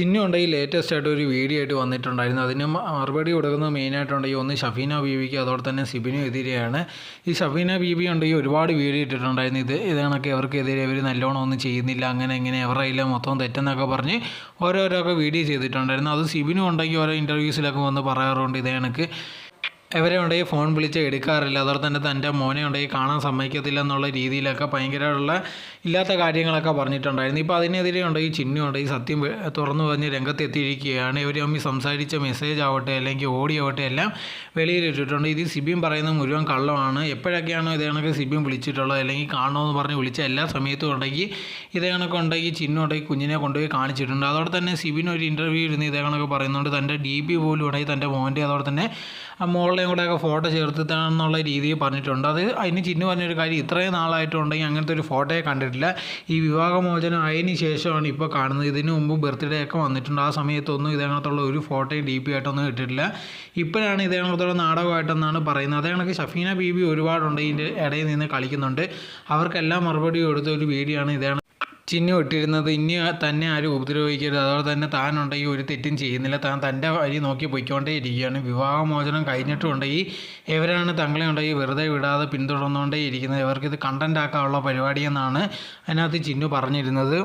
ചിന്നു ഉണ്ടെങ്കിൽ ലേറ്റസ്റ്റ് ആയിട്ട് ഒരു വീഡിയോ ആയിട്ട് വന്നിട്ടുണ്ടായിരുന്നു. അതിന് മറുപടി കൊടുക്കുന്നത് മെയിനായിട്ടുണ്ടെങ്കിൽ ഒന്ന് ഷഫീന ബീബിക്ക് അതോടെ തന്നെ സിബിനും എതിരെയാണ്. ഈ ഷഫീന ബീബി ഉണ്ടെങ്കിൽ ഒരുപാട് വീഡിയോ ഇട്ടിട്ടുണ്ടായിരുന്നു. ഇത് ഇതാണൊക്കെ അവർക്കെതിരെ അവർ നല്ലോണം ഒന്നും ചെയ്യുന്നില്ല. അങ്ങനെ ഇങ്ങനെ അവരുടെ മൊത്തം തെറ്റെന്നൊക്കെ പറഞ്ഞ് ഓരോരോക്കെ വീഡിയോ ചെയ്തിട്ടുണ്ടായിരുന്നു. അത് സിബിനും ഉണ്ടെങ്കിൽ ഓരോ ഇന്റർവ്യൂസിലൊക്കെ വന്ന് പറയാറുണ്ട് ഇതേ ഇവരെ ഉണ്ടെങ്കിൽ ഫോൺ വിളിച്ച് എടുക്കാറില്ല. അതുപോലെ തന്നെ തന്റെ മോനെ ഉണ്ടെങ്കിൽ കാണാൻ സമ്മതിക്കത്തില്ല എന്നുള്ള രീതിയിലൊക്കെ ഭയങ്കരമുള്ള ഇല്ലാത്ത കാര്യങ്ങളൊക്കെ പറഞ്ഞിട്ടുണ്ടായിരുന്നു. ഇപ്പോൾ അതിനെതിരെ ഉണ്ടെങ്കിൽ ചിഹ്നം ഉണ്ടെങ്കിൽ സത്യം തുറന്നു പറഞ്ഞ് രംഗത്തെത്തിയിരിക്കുകയാണ്. ഇവർ തമ്മിൽ സംസാരിച്ച മെസ്സേജ് ആവട്ടെ അല്ലെങ്കിൽ ഓഡിയോ ആവട്ടെ എല്ലാം വെളിയിലിട്ടിട്ടുണ്ട്. ഇത് സിബിയും പറയുന്നത് മുഴുവൻ കള്ളമാണ്. എപ്പോഴൊക്കെയാണോ ഇതേ കണക്ക് സിബിയും വിളിച്ചിട്ടുള്ളത് അല്ലെങ്കിൽ കാണണമെന്ന് പറഞ്ഞ് വിളിച്ച എല്ലാ സമയത്തും ഉണ്ടെങ്കിൽ ഇതേ കണക്ക് ഉണ്ടെങ്കിൽ ചിഹ്നം ഉണ്ടെങ്കിൽ കുഞ്ഞിനെ കൊണ്ടുപോയി കാണിച്ചിട്ടുണ്ട്. അതോടെ തന്നെ സിബിൻ ഒരു ഇന്റർവ്യൂ ഇരുന്ന് ഇതേ കണക്ക് പറയുന്നുണ്ട്. തന്റെ ഡി പി പോലും ഉണ്ടെങ്കിൽ തന്റെ മോന്റെ അതോടെ തന്നെ ആ മോളുടെയും കൂടെയൊക്കെ ഫോട്ടോ ചേർത്തിട്ടാണെന്നുള്ള രീതിയിൽ പറഞ്ഞിട്ടുണ്ട്. അത് അതിന് ചിന്നു പറഞ്ഞൊരു കാര്യം ഇത്രയും നാളായിട്ടുണ്ടെങ്കിൽ അങ്ങനത്തെ ഒരു ഫോട്ടോയെ കണ്ടിട്ടില്ല. ഈ വിവാഹമോചനം ആയതിന് ശേഷമാണ് ഇപ്പോൾ കാണുന്നത്. ഇതിന് മുമ്പ് ബർത്ത്ഡേ ഒക്കെ വന്നിട്ടുണ്ട്. ആ സമയത്തൊന്നും ഇതേകണത്തുള്ള ഒരു ഫോട്ടോയും ഡി പി ആയിട്ടൊന്നും ഇട്ടിട്ടില്ല. ഇപ്പോഴാണ് ഇതേകണത്തുള്ള നാടകമായിട്ടെന്നാണ് പറയുന്നത്. അതേ കണക്ക് ഷഫീന ബീബി ഒരുപാടുണ്ട് ഇതിന്റെ ഇടയിൽ നിന്ന് കളിക്കുന്നുണ്ട്. അവർക്കെല്ലാം മറുപടി കൊടുത്ത ഒരു വീഡിയോ ആണ് ഇതേ ചിഹ്നം ഇട്ടിരുന്നത് ഇനി തന്നെ ആരും ഉപദ്രവിക്കരുത്. അതുപോലെ തന്നെ താനുണ്ടെങ്കിൽ ഒരു തെറ്റും ചെയ്യുന്നില്ല. താൻ തന്റെ വഴി നോക്കി പൊയ്ക്കൊണ്ടേ ഇരിക്കുകയാണ്. വിവാഹമോചനം കഴിഞ്ഞിട്ടുണ്ടെങ്കിൽ ഇവരാണ് തങ്ങളെ ഉണ്ടെങ്കിൽ വെറുതെ വിടാതെ പിന്തുടർന്നുകൊണ്ടേ ഇരിക്കുന്നത്. ഇവർക്കിത് കണ്ടന്റ് ആക്കാനുള്ള പരിപാടിയെന്നാണ് അതിനകത്ത് ചിന്നു പറഞ്ഞിരുന്നത്.